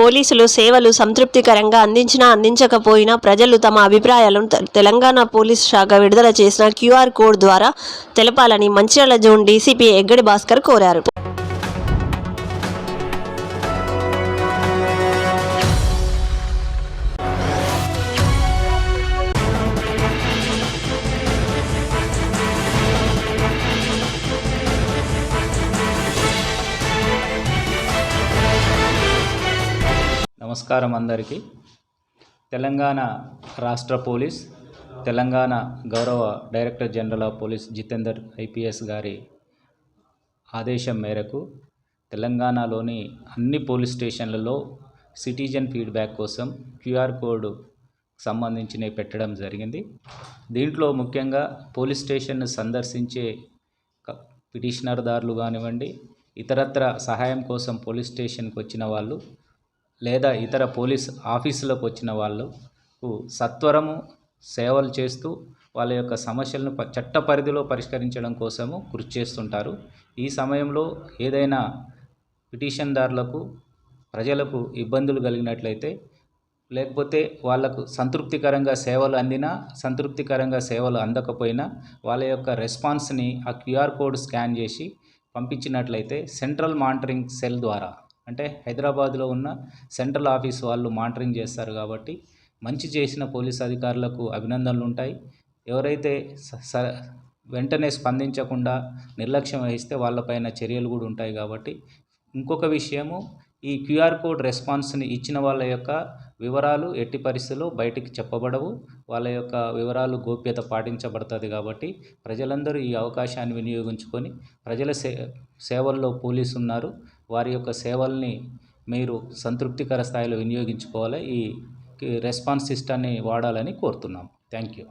పోలీసులు సేవలు సంతృప్తికరంగా అందించినా అందించకపోయినా ప్రజలు తమ అభిప్రాయాలను తె- తెలంగాణ పోలీస్ శాఖ విడుదల చేసిన క్యూఆర్ కోడ్ ద్వారా తెలపాలని మంచిర్యాల జోన్ డీసీపీ ఎగ్గడి భాస్కర్ కోరారు. నమస్కారం అందరికీ. తెలంగాణ రాష్ట్ర పోలీస్ తెలంగాణ గౌరవ director general of police Jitender IPS గారి ఆదేశం మేరకు తెలంగాణలోని అన్ని పోలీస్ స్టేషన్లలో సిటిజన్ ఫీడ్బ్యాక్ కోసం క్యూఆర్ కోడ్ సంబంధించినవి పెట్టడం జరిగింది. దీంట్లో ముఖ్యంగా పోలీస్ స్టేషన్ను సందర్శించే పిటిషనర్దారులు కానివ్వండి ఇతరత్ర సహాయం కోసం పోలీస్ స్టేషన్కి వచ్చిన వాళ్ళు లేదా ఇతర పోలీస్ ఆఫీసులకు వచ్చిన వాళ్ళకు సత్వరము సేవలు చేస్తూ వాళ్ళ యొక్క సమస్యలను ప- చట్ట పరిధిలో పరిష్కరించడం కోసము కృషి చేస్తుంటారు. ఈ సమయంలో ఏదైనా పిటిషన్దారులకు ప్రజలకు ఇబ్బందులు కలిగినట్లయితే లేకపోతే వాళ్ళకు సంతృప్తికరంగా సేవలు అందినా సంతృప్తికరంగా సేవలు అందకపోయినా వాళ్ళ యొక్క రెస్పాన్స్ని ఆ క్యూఆర్ కోడ్ స్కాన్ చేసి పంపించినట్లయితే సెంట్రల్ మానిటరింగ్ సెల్ ద్వారా అంటే హైదరాబాద్లో ఉన్న సెంట్రల్ ఆఫీస్ వాళ్ళు మానిటరింగ్ చేస్తారు కాబట్టి మంచి చేసిన పోలీస్ అధికారులకు అభినందనలు ఉంటాయి. ఎవరైతే స- స- వెంటనే స్పందించకుండా నిర్లక్ష్యం వహిస్తే వాళ్ళపైన చర్యలు కూడా ఉంటాయి కాబట్టి ఇంకొక విషయము ఈ క్యూఆర్ కోడ్ రెస్పాన్స్ని ఇచ్చిన వాళ్ళ యొక్క వివరాలు ఎట్టి పరిస్థితుల్లో బయటికి చెప్పబడవు. వాళ్ళ యొక్క వివరాలు గోప్యత పాటించబడుతుంది కాబట్టి ప్రజలందరూ ఈ అవకాశాన్ని వినియోగించుకొని ప్రజల సే సేవల్లో పోలీసు ఉన్నారు వారి యొక్క సేవల్ని మీరు సంతృప్తికర స్థాయిలో వినియోగించుకోవాలి. ఈ రెస్పాన్స్ సిస్టాన్ని వాడాలని కోరుతున్నాం థ్యాంక్ యూ.